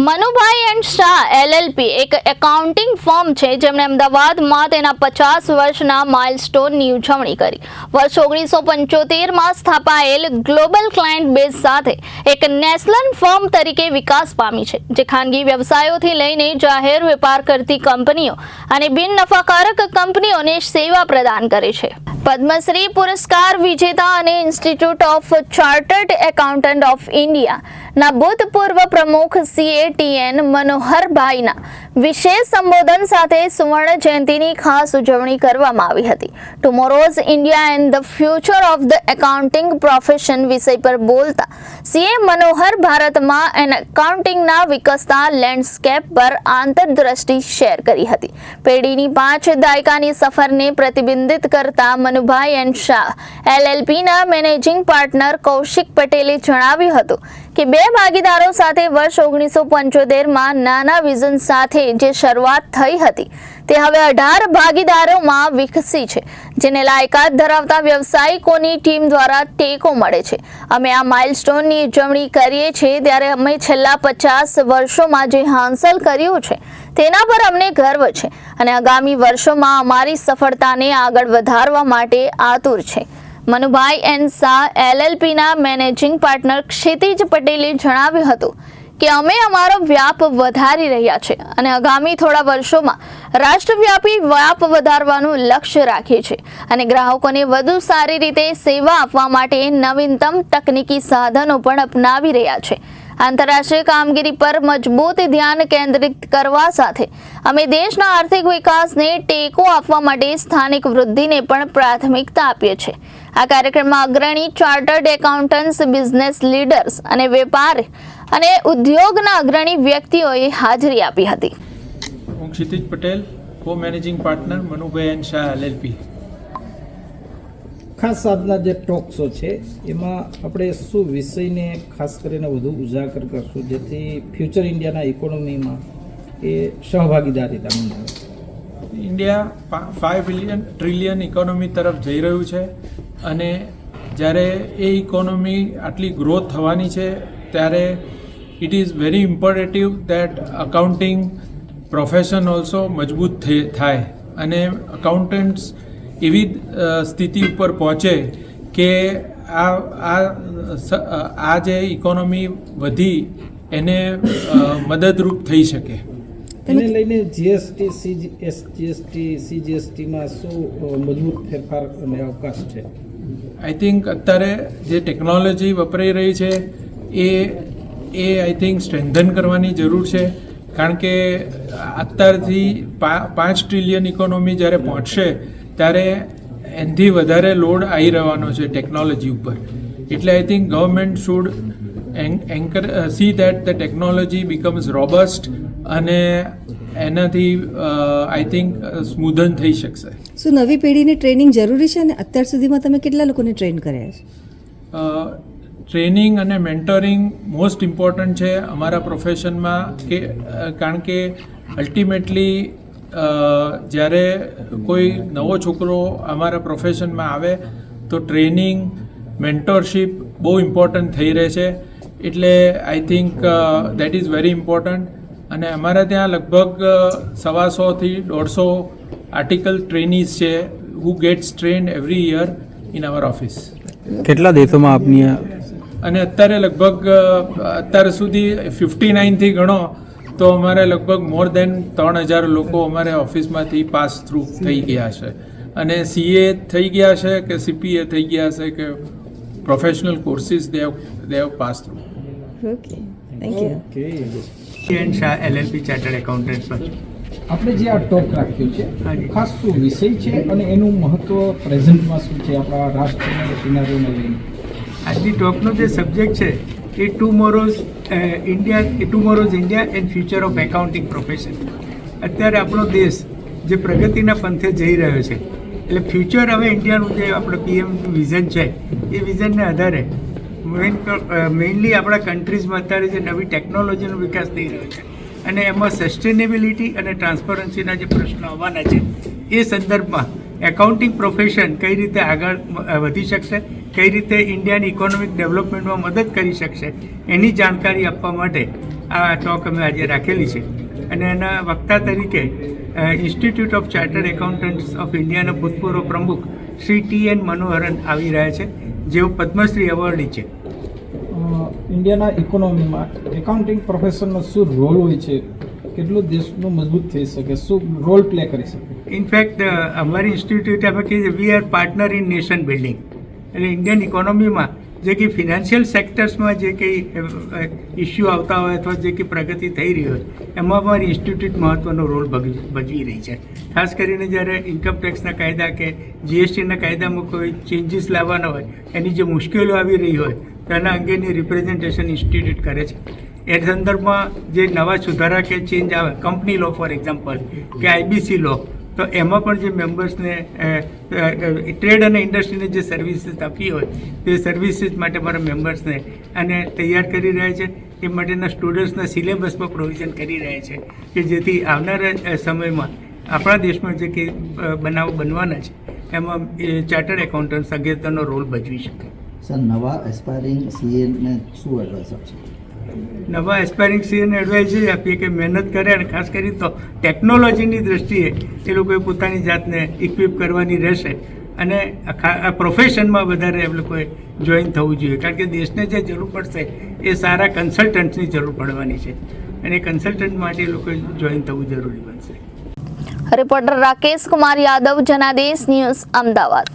Manubhai and Shah LLP એક accounting firm છે જેમણે અમદાવાદમાં તેના પચાસ વર્ષના માઇલસ્ટોનની ઉજવણી કરી. વર્ષ ઓગણીસો પંચોતેરમાં સ્થાપાયેલ ગ્લોબલ ક્લાયન્ટ બેઝ સાથે એક નેશનલ ફર્મ તરીકે વિકાસ પામી છે, જે ખાનગી વ્યવસાયોથી લઈને જાહેર વેપાર કરતી કંપનીઓ અને બિન નફાકારક કંપનીઓને સેવા પ્રદાન કરે છે. પદ્મશ્રી પુરસ્કાર વિજેતા અને institute of chartered accountant of India ના ભૂતપૂર્વ પ્રમુખ સીએટીએન મનોહરભાઈના વિશેષ સંબોધન સાથે સુવર્ણ જયંતિની ખાસ ઉજવણી કરવામાં આવી હતી. Tomorrow's India and the future of the accounting profession વિષય પર બોલતા સીએ મનોહર ભારતમાં એન એકાઉન્ટિંગના વિકસતા લેન્ડસ્કેપ પર આંતરદ્રષ્ટિ શેર કરી હતી. પેઢીની પાંચ દાયકાની સફરને પ્રતિબિંબિત કરતા મનુભાઈ એન્ડ શાહ એલએલપીના મેનેજિંગ પાર્ટનર કૌશિક પટેલે જણાવ્યું હતું કે બે ભાગીદારો સાથે વર્ષ ઓગણીસો પંચોતેરમાં નાના વિઝન સાથે જે શરૂઆત થઈ હતી, તે હવે અઢાર ભાગીદારોમાં વિકસી છે, જેને લાયકાત ધરાવતા વ્યવસાયિકોની ટીમ દ્વારા ટેકો મળે છે. અમે આ માઇલસ્ટોનની ઉજવણી કરીએ છીએ ત્યારે અમે છેલ્લા પચાસ વર્ષોમાં જે હાંસલ કર્યું છે, તેના પર અમને ગર્વ છે અને આગામી વર્ષોમાં અમારી સફળતાને આગળ વધારવા માટે આતુર છે. મનુભાઈ એન શાહ એલએલપીના મેનેજિંગ પાર્ટનર ક્ષિતિજ પટેલે જણાવ્યું હતું કે અમે અમારો વ્યાપ વધારી રહ્યા છે અને આગામી થોડા વર્ષોમાં રાષ્ટ્રવ્યાપી વ્યાપ વધારવાનું લક્ષ્ય રાખીએ છીએ અને ગ્રાહકોને વધુ સારી રીતે સેવા આપવા માટે નવીનતમ તકનીકી સાધનો પણ અપનાવી રહ્યા છે. આંતરરાષ્ટ્રીય કામગીરી પર મજબૂત ધ્યાન કેન્દ્રિત કરવા સાથે અમે દેશના આર્થિક વિકાસને ટેકો આપવા માટે સ્થાનિક વૃદ્ધિને પણ પ્રાથમિકતા આપીએ છીએ. આ કાર્યક્રમમાં અગ્રણી ચાર્ટર્ડ એકાઉન્ટન્ટ્સ, બિઝનેસ લીડર્સ અને વેપાર અને ઉદ્યોગના અગ્રણી વ્યક્તિઓએ હાજરી આપી હતી. Patel co managing partner Manubhai and Shah LLP ખાસ આજના જે ટોક શો છે, એમાં આપણે શું વિષયને ખાસ કરીને વધુ ઉજાગર કરશું, જેથી ફ્યુચર ઇન્ડિયાના ઇકોનોમીમાં એ સહભાગીદારીતા મંડાવે India five billion trillion economy તરફ જઈ રહ્યું છે અને જ્યારે એ ઇકોનોમી આટલી ગ્રોથ થવાની છે, ત્યારે it is very imperative that accounting profession also મજબૂત થાય. અને અકાઉન્ટન્ટ્સ એવી સ્થિતિ ઉપર પહોંચે કે આ આ આ જે ઇકોનોમી વધી એને મદદરૂપ થઈ શકે. એને લઈને જીએસટી સીજીએસ જીએસટી સીજીએસટીમાં શું મજબૂત ફેરફાર અને અવકાશ છે? આઈ થિંક અત્યારે જે ટેકનોલોજી વપરાઈ રહી છે એ એ આઈ થિંક સ્ટ્રેન્ધન કરવાની જરૂર છે. કારણ કે અત્યારથી પાંચ ટ્રિલિયન ઇકોનોમી જ્યારે પહોંચશે ત્યારે એનાથી વધારે લોડ આવી રહેવાનો છે ટેકનોલોજી ઉપર. એટલે I think government should anchor see that the technology becomes robust અને એનાથી આઈ થિંક સ્મૂધન થઈ શકશે. શું નવી પેઢીની ટ્રેનિંગ જરૂરી છે અને અત્યાર સુધીમાં તમે કેટલા લોકોને ટ્રેન કર્યા છે? ટ્રેનિંગ અને મેન્ટરિંગ મોસ્ટ ઇમ્પોર્ટન્ટ છે અમારા પ્રોફેશનમાં કે કારણ કે અલ્ટિમેટલી જ્યારે કોઈ નવો છોકરો અમારા પ્રોફેશનમાં આવે તો ટ્રેનિંગ મેન્ટરશીપ બહુ ઇમ્પોર્ટન્ટ થઈ રહે છે. એટલે I think that is very important અને અમારા ત્યાં લગભગ સવાસોથી દોઢસો આર્ટિકલ ટ્રેનીઝ છે who gets train every year in our office કેટલા દેશોમાં આપની અને અત્યારે લગભગ અત્યાર સુધી ફિફ્ટી નાઇનથી ગણો તો અમારે લગભગ મોર દેન ત્રણ હજાર લોકો અમારે ઓફિસમાંથી પાસ થ્રુ થઈ ગયા છે. અને સીએ થઈ ગયા છે કે સીપીએ થઈ ગયા છે કે professional courses they they pass through okay thank you okay and Shah LLP chartered accountant પર. આપણે જે આ ટોપ રાખ્યું છે. ખાસ શું વિષય છે અને એનું મહત્વ પ્રેઝન્ટમાં શું છે આપણા રાષ્ટ્રના સિનારીઓને લઈને? આજની ટોપનો જે સબ્જેક્ટ છે એ tomorrow's India tomorrow's India and future of accounting profession અત્યારે આપણો દેશ જે પ્રગતિના પંથે જઈ રહ્યો છે, એટલે ફ્યુચર હવે ઇન્ડિયાનું જે આપણે પીએમ વિઝન છે, એ વિઝનને આધારે મેઇન મેઇનલી આપણા કન્ટ્રીઝમાં અત્યારે જે નવી ટેકનોલોજીનો વિકાસ થઈ રહ્યો છે, અને એમાં સસ્ટેનેબિલિટી અને ટ્રાન્સપરન્સીના જે પ્રશ્નો આવવાના છે, એ સંદર્ભમાં એકાઉન્ટિંગ પ્રોફેશન કઈ રીતે આગળ વધી શકશે કઈ રીતે ઇન્ડિયાની ઇકોનોમિક ડેવલપમેન્ટમાં મદદ કરી શકશે એની જાણકારી આપવા માટે આ ટોક અમે આજે રાખેલી છે. અને એના વક્તા તરીકે institute of chartered accountants of ઇન્ડિયાના ભૂતપૂર્વ પ્રમુખ શ્રી ટી એન મનોહરન આવી રહ્યા છે જેઓ પદ્મશ્રી એવોર્ડી છે. ઇન્ડિયાના ઇકોનોમીમાં એકાઉન્ટિંગ પ્રોફેશનનો શું રોલ હોય છે? કેટલું દેશનું મજબૂત થઈ શકે? શું રોલ પ્લે કરી શકે? ઇનફેક્ટ અમારી ઇન્સ્ટિટ્યૂટ અમે કહીએ we are partner in nation building એટલે ઇન્ડિયન ઇકોનોમીમાં જે કંઈ ફિનાન્શિયલ સેક્ટર્સમાં જે કંઈ ઇસ્યુ આવતા હોય અથવા જે કંઈ પ્રગતિ થઈ રહી હોય, એમાં પણ ઇન્સ્ટિટ્યૂટ મહત્ત્વનો રોલ ભજવી રહી છે. ખાસ કરીને જ્યારે ઇન્કમ ટેક્સના કાયદા કે જીએસટીના કાયદામાં કોઈ ચેન્જીસ લાવવાના હોય, એની જે મુશ્કેલીઓ આવી રહી હોય, તેના અંગેની રિપ્રેઝન્ટેશન ઇન્સ્ટિટ્યૂટ કરે છે. એ સંદર્ભમાં જે નવા સુધારા કે ચેન્જ આવે કંપની લો ફોર એક્ઝામ્પલ કે આઈબીસી લો તો એમાં પણ જે મેમ્બર્સને ટ્રેડ અને ઇન્ડસ્ટ્રીને જે સર્વિસીસ આપી હોય, તે સર્વિસીસ માટે મારા મેમ્બર્સને અને તૈયાર કરી રહ્યા છે. એ માટેના સ્ટુડન્ટ્સના સિલેબસમાં પ્રોવિઝન કરી રહ્યા છે કે જેથી આવનારા સમયમાં આપણા દેશમાં જે કે બનાવો બનવાના છે, એમાં ચાર્ટર્ડ એકાઉન્ટન્ટ અગત્યનો રોલ ભજવી શકે. સર, નવા એસ્પાયરિંગ સીએને શું એડવાઇસ આપશે? નવા એસ્પાયરિંગ સીએને એડવાઇસ એ આપીએ કે મહેનત કરે અને ખાસ કરી તો ટેકનોલોજીની દ્રષ્ટિએ એ લોકોએ પોતાની જાતને ઇક્વિપ કરવાની રહેશે. અને આ પ્રોફેશનમાં વધારે એ લોકોએ જોઈન થવું જોઈએ. કારણ કે દેશને જે જરૂર પડશે એ સારા કન્સલ્ટન્ટ્સની જરૂર પડવાની છે. અને કન્સલ્ટન્ટ માટે એ લોકોએ જોઈન થવું જરૂરી બનશે. Reporter Rakesh Kumar Yadav Janadesh news Ahmedabad